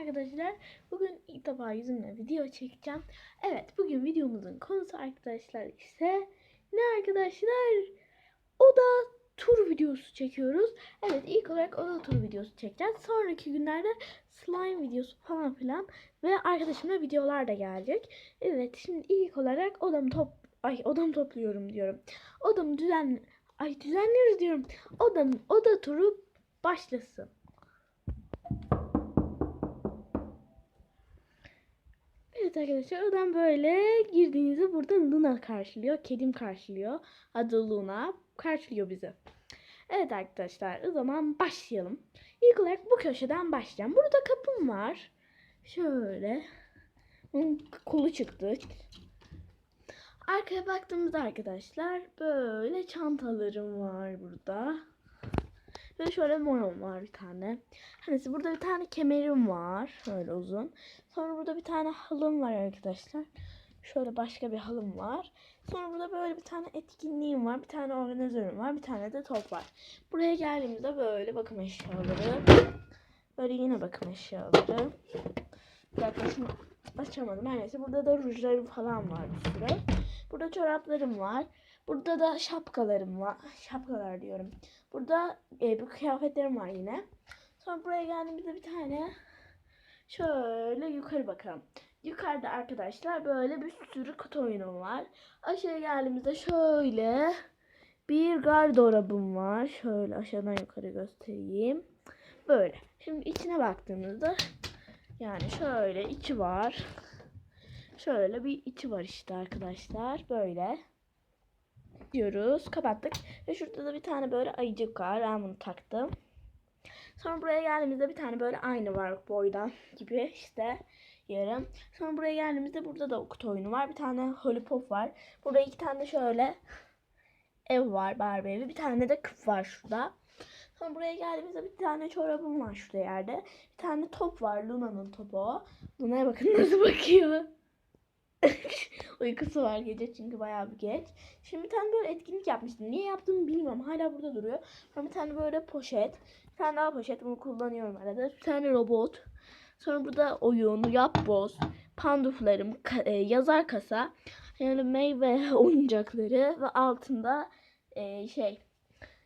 arkadaşlar. Bugün ilk defa yüzümle video çekeceğim. Evet bugün videomuzun konusu arkadaşlar ise ne arkadaşlar? Oda tur videosu çekiyoruz. Evet ilk olarak oda tur videosu çekeceğiz. Sonraki günlerde slime videosu falan filan ve arkadaşımla videolar da gelecek. Evet şimdi ilk olarak odamı top ay odamı topluyorum diyorum. Odamı düzen ay düzenliyoruz diyorum. Odam oda turu başlasın. Evet arkadaşlar oradan böyle girdiğinizde burada Luna karşılıyor. Kedim karşılıyor. Adı Luna. Karşılıyor bizi. Evet arkadaşlar o zaman başlayalım. İlk olarak bu köşeden başlayacağım. Burada kapım var. Şöyle. Bunun kolu çıktı. Arkaya baktığımızda arkadaşlar böyle çantalarım var burada. Ve şöyle moyom var bir tane. Hani burada bir tane kemerim var. Şöyle uzun. Sonra burada bir tane halım var arkadaşlar. Şöyle başka bir halım var. Sonra burada böyle bir tane etkinliğim var. Bir tane organizörüm var. Bir tane de top var. Buraya geldiğimizde böyle bakım eşyaları. Böyle yine bakım eşyaları. Bir dakika şunu açamadım. Her neyse burada da rujlarım falan var bir sürü. Burada çoraplarım var. Burada da şapkalarım var. Şapkalar diyorum. Burada e, bu kıyafetlerim var yine. Sonra buraya geldiğimizde bir tane şöyle yukarı bakalım. Yukarıda arkadaşlar böyle bir sürü kutu oyunum var. Aşağıya geldiğimizde şöyle bir gardırobum var. Şöyle aşağıdan yukarı göstereyim. Böyle. Şimdi içine baktığımızda yani şöyle içi var. Şöyle bir içi var işte arkadaşlar. Böyle diyoruz. Kapattık. Ve şurada da bir tane böyle ayıcık var. Ben bunu taktım. Sonra buraya geldiğimizde bir tane böyle aynı var boydan gibi işte yarım. Sonra buraya geldiğimizde burada da kutu oyunu var. Bir tane lollipop var. Burada iki tane şöyle ev var Barbie evi. Bir tane de küp var şurada. Sonra buraya geldiğimizde bir tane çorabım var şurada yerde. Bir tane top var. Luna'nın topu o. Luna'ya bakın nasıl bakıyor. Uykusu var gece çünkü bayağı bir geç. Şimdi bir tane böyle etkinlik yapmıştım. Niye yaptığımı bilmiyorum. Hala burada duruyor. Sonra bir tane böyle poşet. Bir tane daha poşet. Bunu kullanıyorum arada. Bir tane robot. Sonra burada oyun, yapboz, panduflarım, ka- e, yazar kasa, yani meyve oyuncakları ve altında e, şey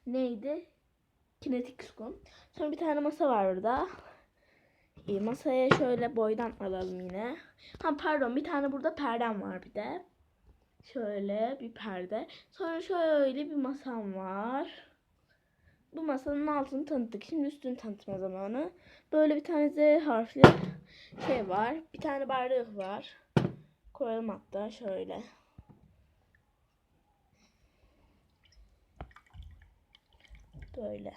neydi? Kinetik skum. Sonra bir tane masa var burada. Masaya şöyle boydan alalım yine. Ha pardon bir tane burada perdem var bir de. Şöyle bir perde. Sonra şöyle bir masam var. Bu masanın altını tanıttık. Şimdi üstünü tanıtma zamanı. Böyle bir tane Z harfli şey var. Bir tane bardak var. Koyalım hatta şöyle. Böyle.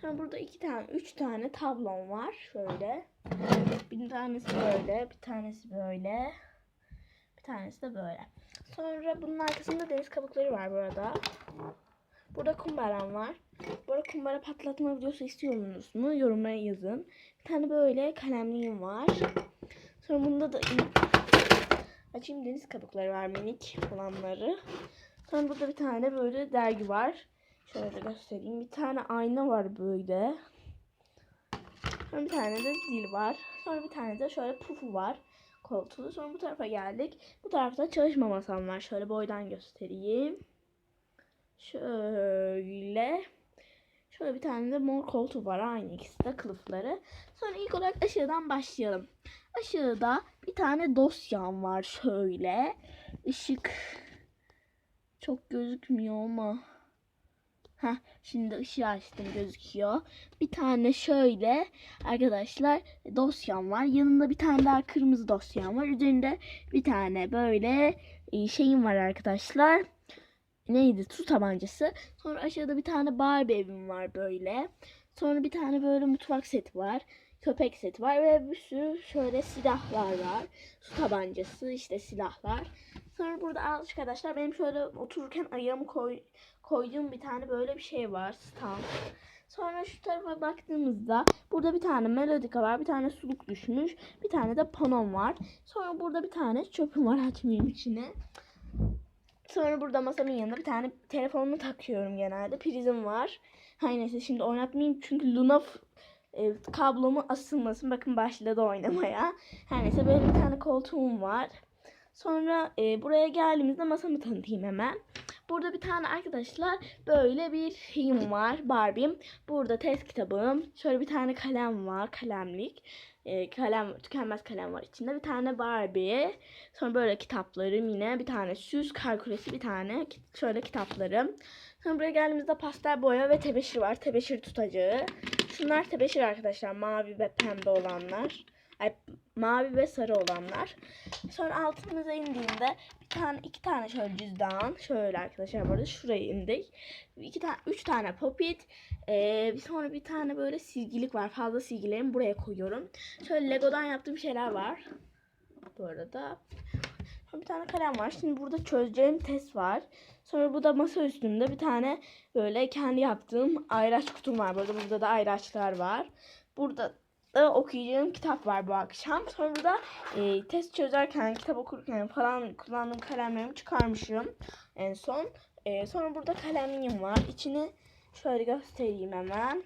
Sonra burada iki tane, üç tane tablom var. Şöyle. Bir tanesi böyle, bir tanesi böyle. Bir tanesi de böyle. Sonra bunun arkasında deniz kabukları var burada. Burada kumbaram var. Bu arada kumbara patlatma videosu istiyor musunuz mu? Yorumlara yazın. Bir tane böyle kalemliğim var. Sonra bunda da açayım deniz kabukları var minik olanları. Sonra burada bir tane böyle dergi var. Şöyle göstereyim. Bir tane ayna var böyle. Sonra bir tane de zil var. Sonra bir tane de şöyle pufu var. Koltuğu. Sonra bu tarafa geldik. Bu tarafta çalışma masam var. Şöyle boydan göstereyim. Şöyle. Şöyle bir tane de mor koltuğu var. Aynı ikisi de kılıfları. Sonra ilk olarak aşağıdan başlayalım. Aşağıda bir tane dosyam var şöyle. Işık çok gözükmüyor ama. Heh, şimdi ışığı açtım gözüküyor. Bir tane şöyle arkadaşlar dosyam var. Yanında bir tane daha kırmızı dosyam var. Üzerinde bir tane böyle e, şeyim var arkadaşlar. Neydi? Su tabancası. Sonra aşağıda bir tane Barbie evim var böyle. Sonra bir tane böyle mutfak seti var. Köpek seti var ve bir sürü şöyle silahlar var. Su tabancası işte silahlar. Sonra burada arkadaşlar benim şöyle otururken ayağımı koy, koyduğum bir tane böyle bir şey var. Stand. Sonra şu tarafa baktığımızda burada bir tane melodika var. Bir tane suluk düşmüş. Bir tane de panom var. Sonra burada bir tane çöpüm var açmayayım içine. Sonra burada masamın yanında bir tane telefonumu takıyorum genelde. Prizim var. Her neyse şimdi oynatmayayım çünkü Luna e, kablomu asılmasın. Bakın başladı oynamaya. Her neyse böyle bir tane koltuğum var. Sonra e, buraya geldiğimizde masamı tanıtayım hemen. Burada bir tane arkadaşlar böyle bir şeyim var Barbie'm. Burada test kitabım. Şöyle bir tane kalem var. Kalemlik. E, kalem tükenmez kalem var içinde. Bir tane Barbie. Sonra böyle kitaplarım yine. Bir tane süs kalkulesi bir tane. Şöyle kitaplarım. Sonra buraya geldiğimizde pastel boya ve tebeşir var. Tebeşir tutacağı. Şunlar tebeşir arkadaşlar. Mavi ve pembe olanlar. Ay, mavi ve sarı olanlar. Sonra altımıza indiğinde bir tane iki tane şöyle cüzdan. Şöyle arkadaşlar burada şuraya indik. İki tane üç tane popit. Ee, sonra bir tane böyle silgilik var. Fazla silgilerimi buraya koyuyorum. Şöyle Lego'dan yaptığım şeyler var. Bu arada. Bir tane kalem var. Şimdi burada çözeceğim test var. Sonra bu da masa üstünde bir tane böyle kendi yaptığım ayraç kutum var. Burada burada da ayraçlar var. Burada da okuyacağım kitap var bu akşam. Sonra burada e, test çözerken, kitap okurken falan kullandığım kalemlerimi çıkarmışım en son. E, sonra burada kalemliğim var. İçini şöyle göstereyim hemen.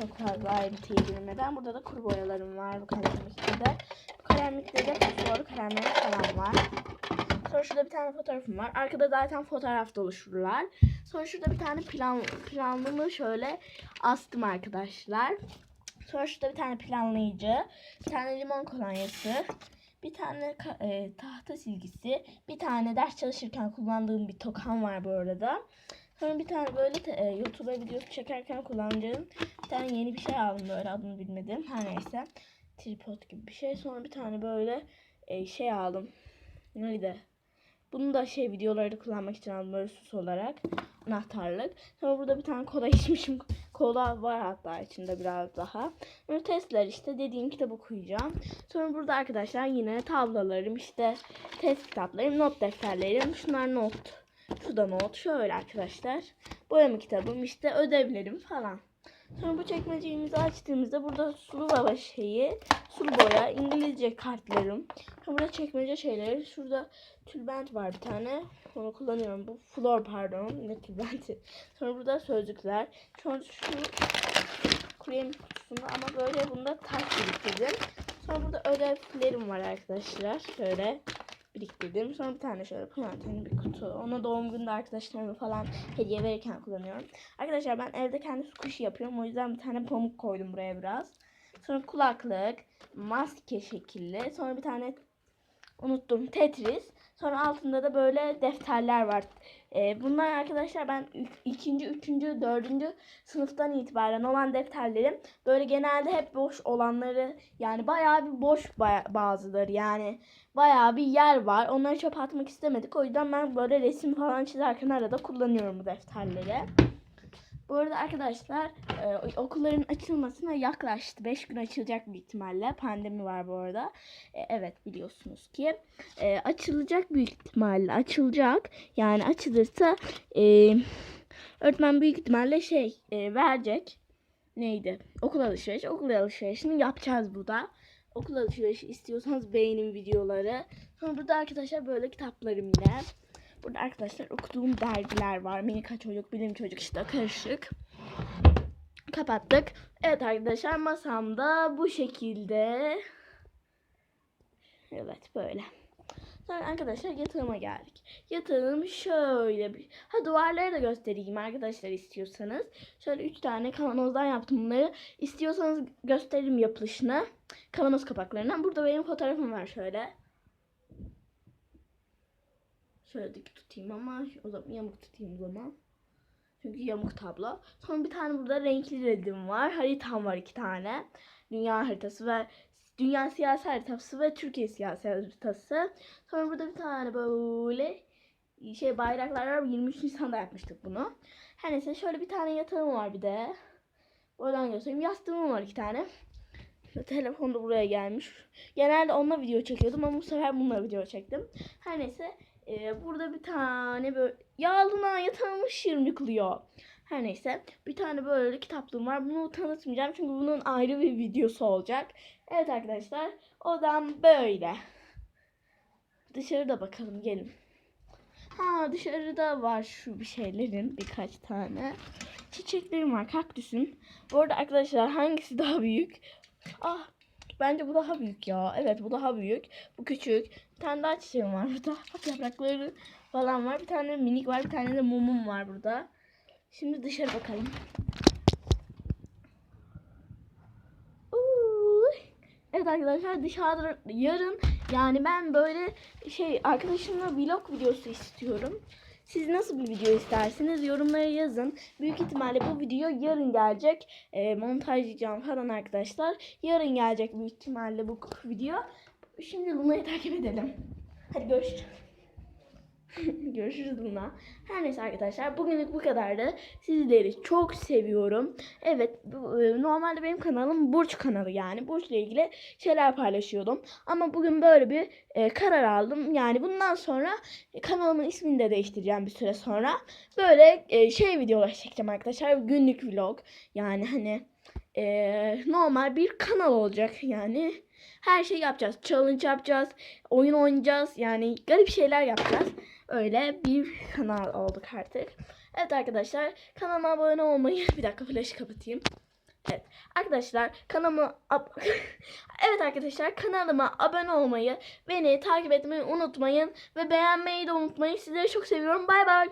Çok fazla ayrıntıya girmeden. Burada da kuru boyalarım var bu kalemlikte de. Bu kalemlikte de fosforlu kalemlerim falan var. Sonra şurada bir tane fotoğrafım var. Arkada zaten fotoğraf oluşurlar. Sonra şurada bir tane plan planlımı şöyle astım arkadaşlar. Sonra şurada bir tane planlayıcı, bir tane limon kolonyası, bir tane e, tahta silgisi, bir tane ders çalışırken kullandığım bir tokam var bu arada. Sonra bir tane böyle e, YouTube'a videosu çekerken kullanacağım bir tane yeni bir şey aldım böyle adını bilmedim. Her neyse. Tripod gibi bir şey. Sonra bir tane böyle e, şey aldım. Neydi? Bunu da şey videolarda kullanmak için aldım böyle süs olarak. Anahtarlık. Sonra burada bir tane kola içmişim. Kola var hatta içinde biraz daha. Böyle testler işte dediğim kitabı okuyacağım. Sonra burada arkadaşlar yine tablolarım işte test kitaplarım, not defterlerim. Şunlar not. Şu da not. Şöyle arkadaşlar. Boyama kitabım işte ödevlerim falan. Sonra bu çekmecemizi açtığımızda burada sulu baba şeyi, sulu boya, İngilizce kartlarım. Sonra burada çekmece şeyleri. Şurada tülbent var bir tane. Onu kullanıyorum. Bu flor pardon. Ne tülbenti. Sonra burada sözlükler. Sonra şu krem kutusunda ama böyle bunda taş biriktirdim. Sonra burada ödevlerim var arkadaşlar. Şöyle biriktirdim. Sonra bir tane şöyle pırlanteli bir kutu. Ona doğum gününde arkadaşlarıma falan hediye verirken kullanıyorum. Arkadaşlar ben evde kendi squishy yapıyorum. O yüzden bir tane pamuk koydum buraya biraz. Sonra kulaklık, maske şekilli. Sonra bir tane unuttum Tetris. Sonra altında da böyle defterler var. Ee, bunlar arkadaşlar ben ikinci, üçüncü, dördüncü sınıftan itibaren olan defterlerim böyle genelde hep boş olanları yani bayağı bir boş bazıları yani bayağı bir yer var. Onları çöpe atmak istemedik. O yüzden ben böyle resim falan çizerken arada kullanıyorum bu defterleri. Bu arada arkadaşlar e, okulların açılmasına yaklaştı. 5 gün açılacak büyük ihtimalle. Pandemi var bu arada. E, evet biliyorsunuz ki. E, açılacak büyük ihtimalle. Açılacak. Yani açılırsa e, öğretmen büyük ihtimalle şey e, verecek. Neydi? Okul alışverişi. Okul alışverişini yapacağız burada. Okul alışverişi istiyorsanız beğenin videoları. Sonra burada arkadaşlar böyle kitaplarım yine. Burada arkadaşlar okuduğum dergiler var. Minika Çocuk, Bilim Çocuk işte karışık. Kapattık. Evet arkadaşlar masamda bu şekilde. Evet böyle. Sonra arkadaşlar yatağıma geldik. Yatağım şöyle bir... Ha duvarları da göstereyim arkadaşlar istiyorsanız. Şöyle 3 tane kavanozdan yaptım bunları. İstiyorsanız gösteririm yapılışını. Kavanoz kapaklarından. Burada benim fotoğrafım var şöyle. Şöyle dik tutayım ama o zaman yamuk tutayım o zaman. Çünkü yamuk tablo. Sonra bir tane burada renkli resim var. Haritam var iki tane. Dünya haritası ve Dünya siyasi haritası ve Türkiye siyasi haritası. Sonra burada bir tane böyle şey bayraklar var. 23 Nisan'da yapmıştık bunu. Her neyse şöyle bir tane yatağım var bir de. Oradan göstereyim. Yastığım var iki tane. Şöyle telefon da buraya gelmiş. Genelde onunla video çekiyordum ama bu sefer bununla video çektim. Her neyse ee, burada bir tane böyle yağlına yatağımı şırmıklıyor. Her neyse bir tane böyle kitaplığım var. Bunu tanıtmayacağım çünkü bunun ayrı bir videosu olacak. Evet arkadaşlar odam böyle. Dışarıda bakalım gelin. Ha dışarıda var şu bir şeylerin birkaç tane. Çiçeklerim var kaktüsüm. Bu arada arkadaşlar hangisi daha büyük? Ah bence bu daha büyük ya. Evet bu daha büyük. Bu küçük. Bir tane daha çiçeğim var burada. Bak yaprakları falan var. Bir tane minik var. Bir tane de mumum var burada. Şimdi dışarı bakalım. Evet arkadaşlar dışarıda yarın yani ben böyle şey arkadaşımla vlog videosu istiyorum. Siz nasıl bir video istersiniz yorumlara yazın. Büyük ihtimalle bu video yarın gelecek. E, montajlayacağım falan arkadaşlar. Yarın gelecek büyük ihtimalle bu video. Şimdi Luna'yı takip edelim. Hadi görüşürüz. Görüşürüz Luna. Her neyse arkadaşlar bugünlük bu kadardı. Sizleri çok seviyorum. Evet e, normalde benim kanalım Burç kanalı yani. Burç'la ilgili şeyler paylaşıyordum. Ama bugün böyle bir e, karar aldım. Yani bundan sonra kanalımın ismini de değiştireceğim bir süre sonra. Böyle e, şey videolar çekeceğim arkadaşlar. Günlük vlog. Yani hani e, normal bir kanal olacak yani. Her şey yapacağız. Challenge yapacağız. Oyun oynayacağız. Yani garip şeyler yapacağız. Öyle bir kanal olduk artık. Evet arkadaşlar kanalıma abone olmayı bir dakika flaşı kapatayım. Evet arkadaşlar kanalıma Evet arkadaşlar kanalıma abone olmayı, beni takip etmeyi unutmayın ve beğenmeyi de unutmayın. Sizleri çok seviyorum. Bay bay.